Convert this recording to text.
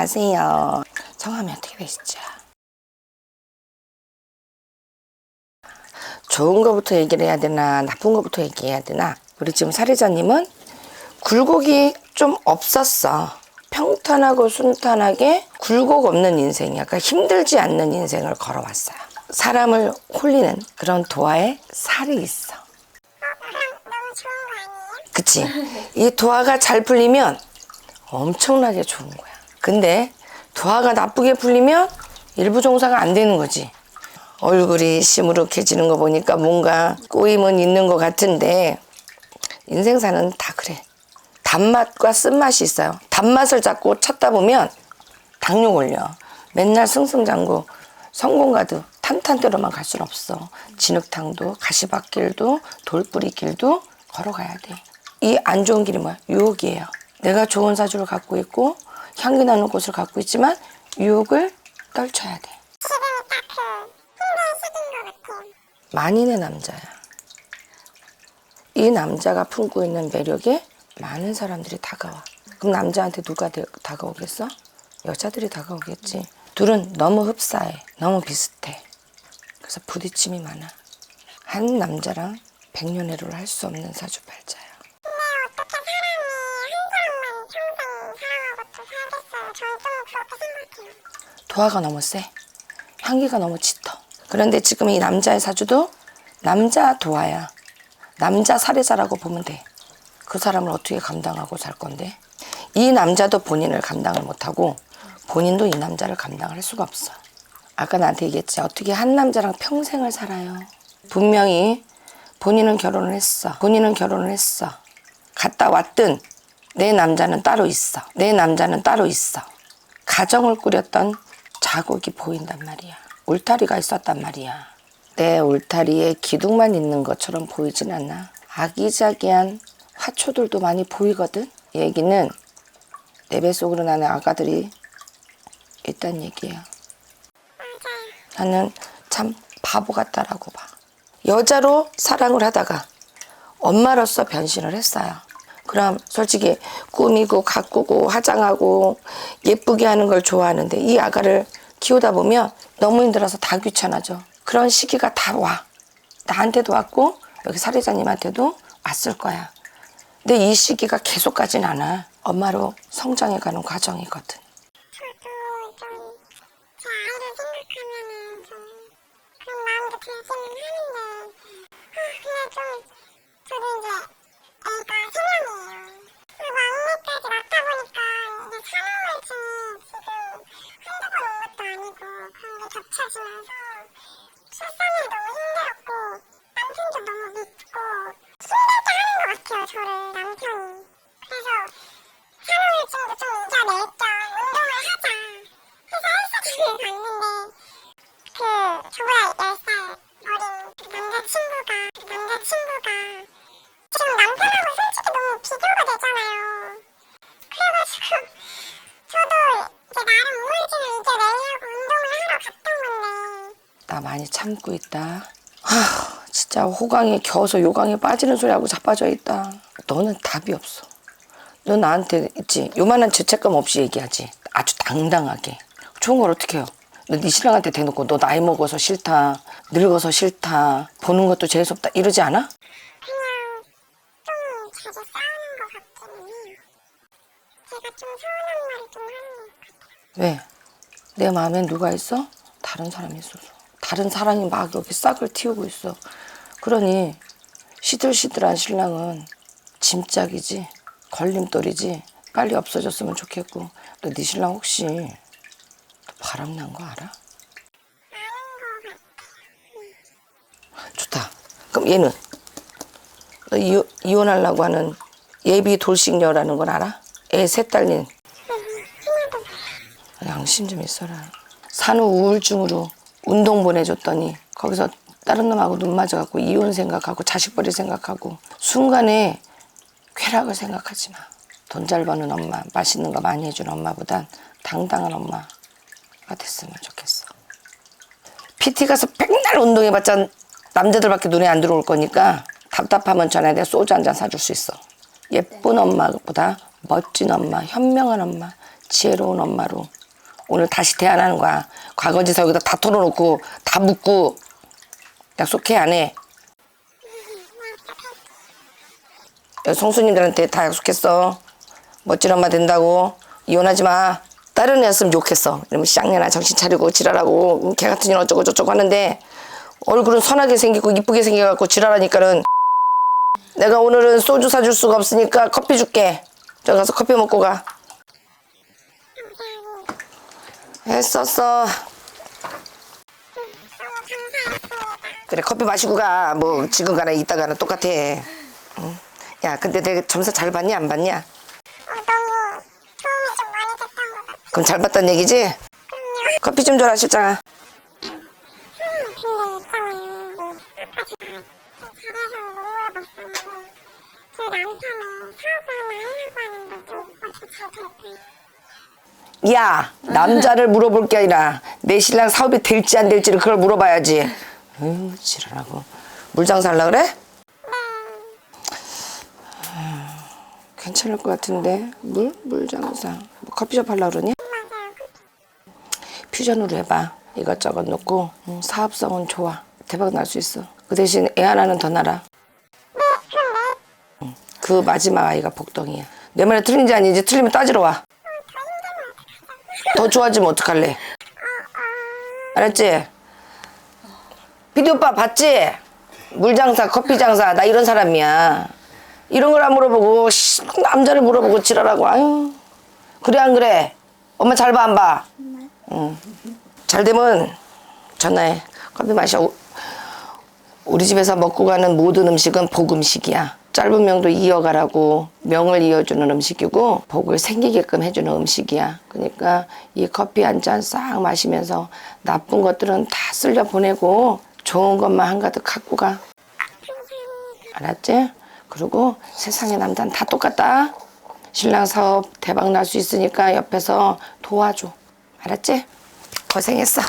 안녕하세요. 성함이 어떻게 되시죠? 좋은 거부터 얘기를 해야 되나 나쁜 거부터 얘기해야 되나 우리 지금 사례자님은 굴곡이 좀 없었어 평탄하고 순탄하게 굴곡 없는 인생 약간 힘들지 않는 인생을 걸어왔어요 사람을 홀리는 그런 도화에 살이 있어? 그치 이 도화가 잘 풀리면 엄청나게 좋은 거야 근데 도화가 나쁘게 풀리면 일부 종사가 안 되는 거지 얼굴이 시무룩해지는 거 보니까 뭔가 꼬임은 있는 것 같은데 인생사는 다 그래. 단맛과 쓴맛이 있어요. 단맛을 자꾸 찾다 보면 당뇨 걸려. 맨날 승승장구 성공가도 탄탄대로만 갈 수는 없어. 진흙탕도 가시밭길도 돌뿌리길도 걸어가야 돼. 이 안 좋은 길이 뭐야? 유혹이에요. 내가 좋은 사주를 갖고 있고 향기 나는 곳을 갖고 있지만 유혹을 떨쳐야 돼. 지금이 딱그 힘든 시기인 것 같아요. 만인의 남자야. 이 남자가 품고 있는 매력에 많은 사람들이 다가와. 그럼 남자한테 누가 대- 다가오겠어? 여자들이 다가오겠지. 둘은 너무 흡사해. 너무 비슷해. 그래서 부딪힘이 많아. 한 남자랑 백년해로를 할 수 없는 사주팔자야. 근데 어떻게 사람이 한 사람만 평생 사랑하고 또 살겠어요? 저는 좀 그렇게 생각해요. 도화가 너무 세. 향기가 너무 짙어. 그런데 지금 이 남자의 사주도 남자 도화야. 남자 살해자라고 보면 돼. 그 사람을 어떻게 감당하고 살 건데? 이 남자도 본인을 감당을 못하고 본인도 이 남자를 감당을 할 수가 없어. 아까 나한테 얘기했지. 어떻게 한 남자랑 평생을 살아요. 분명히 본인은 결혼을 했어. 본인은 결혼을 했어. 갔다 왔든 내 남자는 따로 있어. 내 남자는 따로 있어. 가정을 꾸렸던 자국이 보인단 말이야. 울타리가 있었단 말이야. 내 울타리에 기둥만 있는 것처럼 보이진 않아. 아기자기한 화초들도 많이 보이거든. 얘기는 내 뱃속으로 나는 아가들이 있단 얘기야. 나는 참 바보 같다라고 봐. 여자로 사랑을 하다가 엄마로서 변신을 했어요. 그럼 솔직히 꾸미고 가꾸고 화장하고 예쁘게 하는 걸 좋아하는데 이 아가를 키우다 보면 너무 힘들어서 다 귀찮아져. 그런 시기가 다 와. 나한테도 왔고 여기 사례자님한테도 왔을 거야. 근데 이 시기가 계속 가진 않아. 엄마로 성장해가는 과정이거든. 저도 좀제 아이를 생각하면은 좀 그런 마음도 들기는 하는데 아 근데 좀 저도 이제 애가 세 명이에요. 그리고 막내까지 낳다 보니까 이게 산후물증이 지금 한두 번 온 것도 아니고 그런 게 겹쳐지면서 출산이 너무 힘들었고 남편도 너무 믿고 힘들게 하는 것 같아요 저를 남편이. 그래서 산후물증도 좀 이겨낼까 운동을 하자 해서 헬스장을 갔는데 그 저보다 10살 어린 그 남자친구가 그 남자친구가 지금 남편하고 솔직히 너무 비교가 되잖아요 그래가지고 저도 이제 나름 우울증을 이겨내려고 운동을 하러 갔던 많이 참고 있다. 아, 진짜 호강에 겨워서 요강에 빠지는 소리하고 자빠져 있다. 너는 답이 없어. 너 나한테 있지. 요만한 죄책감 없이 얘기하지. 아주 당당하게. 좋은 걸 어떻게 해요? 너 네 신랑한테 대놓고 너 나이 먹어서 싫다. 늙어서 싫다. 보는 것도 재수없다. 이러지 않아? 그냥 좀 자주 싸우는 것 같기는 해요 제가 좀 서운한 말을 좀 하는 것 같아요 왜? 내 마음엔 누가 있어? 다른 사람이 있어서. 다른 사람이 막 여기 싹을 틔우고 있어. 그러니 시들시들한 신랑은 짐짝이지 걸림돌이지 빨리 없어졌으면 좋겠고 너 네 신랑 혹시 또 바람난 거 알아? 좋다. 그럼 얘는 너 이혼, 이혼하려고 하는 예비 돌싱녀라는 건 알아? 애 셋 딸린 양심 좀 있어라. 산후 우울증으로 운동 보내줬더니 거기서 다른 놈하고 눈 맞아갖고 이혼 생각하고 자식 버릴 생각하고 순간에 쾌락을 생각하지 마. 돈 잘 버는 엄마, 맛있는 거 많이 해준 엄마보단 당당한 엄마가 됐으면 좋겠어. PT 가서 백날 운동해봤자 남자들밖에 눈에 안 들어올 거니까 답답하면 전에 내가 소주 한 잔 사줄 수 있어. 예쁜 엄마보다 멋진 엄마, 현명한 엄마, 지혜로운 엄마로 오늘 다시 대안하는 거야. 과거지서 여기다 다 털어놓고 다 묻고 약속해 안 해? 여기 송수님들한테 다 약속했어. 멋진 엄마 된다고 이혼하지 마. 다른 애였으면 욕했어. 이러면 쌍년아 정신 차리고 지랄하고 음, 개 같은 일 어쩌고 저쩌고 하는데 얼굴은 선하게 생기고 이쁘게 생겨갖고 지랄하니까는 내가 오늘은 소주 사줄 수가 없으니까 커피 줄게. 저기 가서 커피 먹고 가. 했었어. 그래 커피 마시고 가. 뭐 지금 가나 이따가나 똑같아. 응. 야 근데 내가 점수 잘 봤냐 안 봤냐? 어, 너무 도움이 좀 많이 됐던 것 같아요. 그럼 잘 봤단 얘기지? 커피 좀 줘라 실장아. 야 남자를 물어볼 게 아니라 내 신랑 사업이 될지 안 될지를 그걸 물어봐야지. 으 지랄하고. 물 장사 하려 그래? 괜찮을 것 같은데. 물? 물 장사. 뭐 커피숍 하려 그러니? 퓨전으로 해봐. 이것저것 넣고. 음, 사업성은 좋아. 대박 날 수 있어. 그 대신 애 하나는 더 낳아 그 마지막 아이가 복덩이야. 내 말에 틀린지 아닌지 틀리면 따지러 와 더 좋아지면 어떡할래 알았지? 비디 오빠 봤지? 물 장사 커피 장사 나 이런 사람이야 이런 걸 안 물어보고 씨, 남자를 물어보고 지랄하고 아유 그래 안 그래? 엄마 잘 봐 안 봐? 응. 잘 되면 전화해 커피 마셔 우리 집에서 먹고 가는 모든 음식은 복음식이야. 짧은 명도 이어가라고 명을 이어주는 음식이고 복을 생기게끔 해주는 음식이야. 그러니까 이 커피 한 잔 싹 마시면서 나쁜 것들은 다 쓸려 보내고 좋은 것만 한가득 갖고 가. 알았지? 그리고 세상의 남자는 다 똑같다. 신랑 사업 대박 날 수 있으니까 옆에서 도와줘. 알았지? 고생했어.